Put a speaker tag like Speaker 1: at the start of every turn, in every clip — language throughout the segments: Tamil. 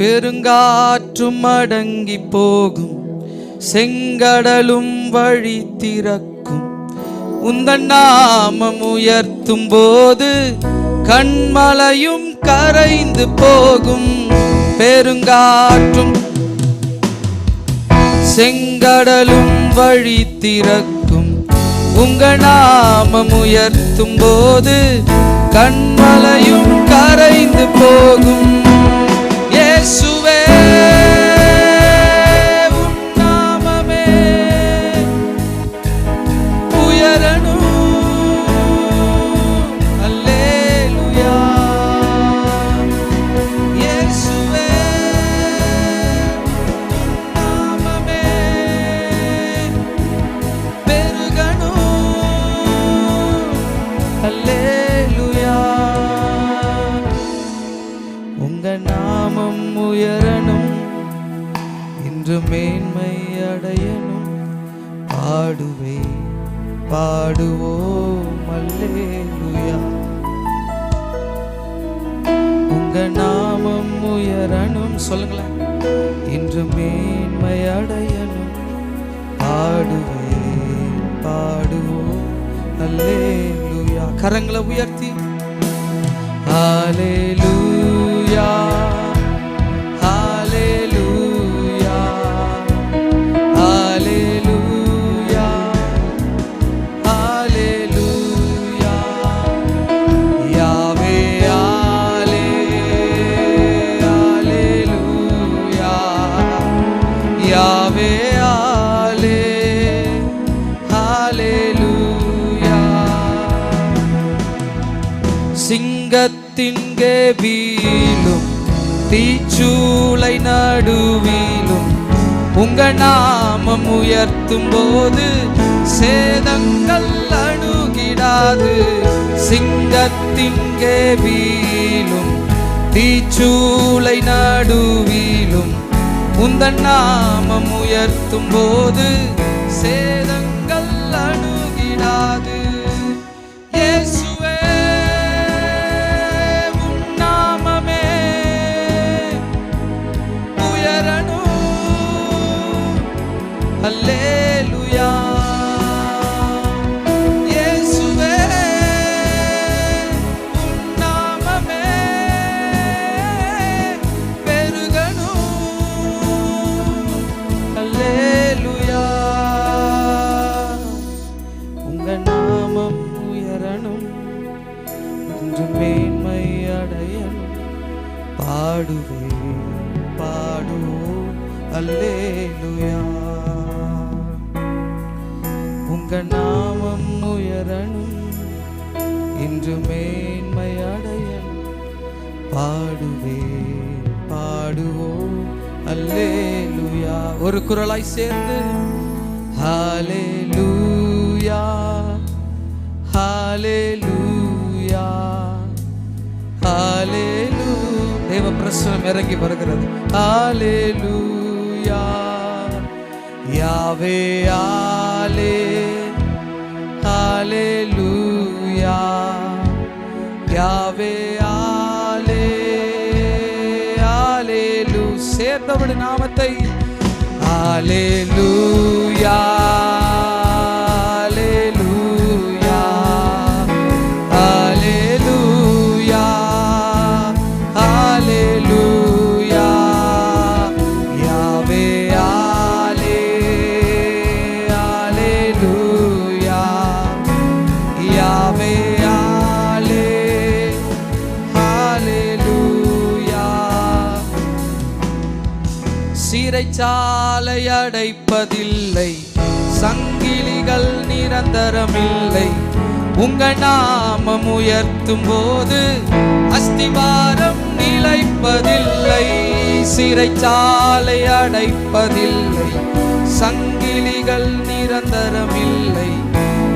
Speaker 1: பெருங்காற்றும் அடங்கி போகும். செங்கடலும் வழி திறக்கும். உந்தன் நாமம் உயர்த்தும் போது கண்மலையும் கரைந்து போகும். பெருங்காற்றும் செங்கடலும் வழி திறக்கும். உங்க நாமம் உயர்த்தும் போது கண்மலையும் கரைந்து போகும். இன்று மேன்மை அடையணும். பாடுவே பாடுவோம் அல்லேலூயா. உங்க நாமம் உயரணும். சொல்லுங்களேன். இன்று மேன்மை அடையணும். பாடுவே பாடுவோம் அல்லேலூயா. கரங்களை உயர்த்தி. ஹalleluya ஹalleluya சிங்கத்தின் கேபீலும் தீச்சூளை நடுவிலும் உங்க நாமம் உயர்த்தும் போது சேதங்கள் அணுகிடாது. சிங்கத்தின் கேபீலும் தீச்சூளை நடுவிலும் உந்த நாமம் உயர்த்தும் போது சேதங்கள் அணுகிடாது. பாடுவே பாடுவோம். அல்லேலுயா. உங்க நாமம் உயரணும் இன்று மேன்மை அடையணும் பாடுவே பாடுவோம். அல்லேலுயா. ஒரு குரலாய் சேர்ந்து ஹalleluya ஹalleluya ஹாலே தேவ பிரசனம் இறங்கி வருகிறது. ஹalleluya யாவே ஆலே ஹalleluya யாவே ஆலே ஹalleluya சேர்ந்தவடி நாமத்தை. ஹalleluya சிறைச்சாலை அடைப்பதில்லை சங்கிலிகள் நிரந்தரமில்லை. உங்க நாமம் உயர்த்தும் போது அஸ்திவாரம் நிலைப்பதில்லை. சிறைச்சாலை அடைப்பதில்லை சங்கிலிகள் நிரந்தரமில்லை.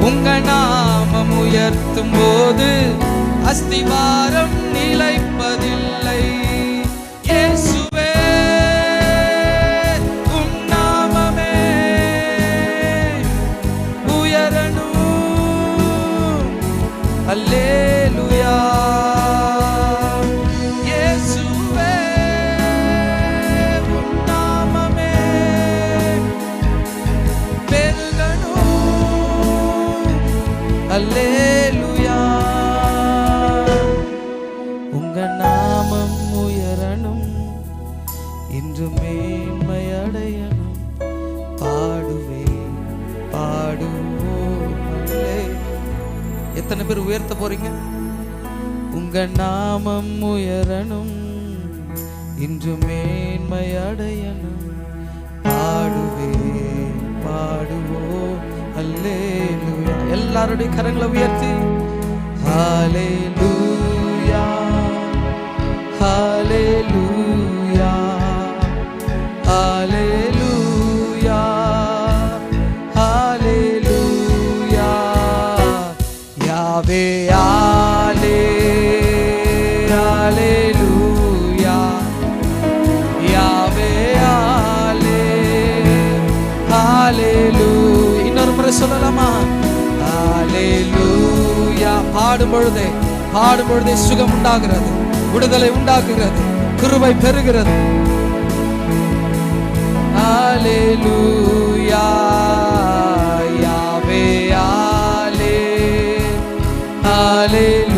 Speaker 1: உங்க நாமம் உயர்த்தும் போது அஸ்திவாரம் நிலைப்பதில்லை. எத்தனை பேர் உயர்த்த போறீங்க? உங்க நாமம் உயரணும் இன்று மேன்மை அடையணும். பாடுவே பாடுவோ அல்லே எல்லாருடைய கரங்களை உயர்த்தி. ஹாலே லூயா ஹாலே லூயா ஹாலே சொல்லலாமா? பாடும் பொழுதே பாடும் பொழுதே சுகம் உண்டாகிறது. விடுதலை உண்டாக்குகிறது. கிருவை பெறுகிறது. ஆலேலூயா யாவே ஆலே ஆலேலூயா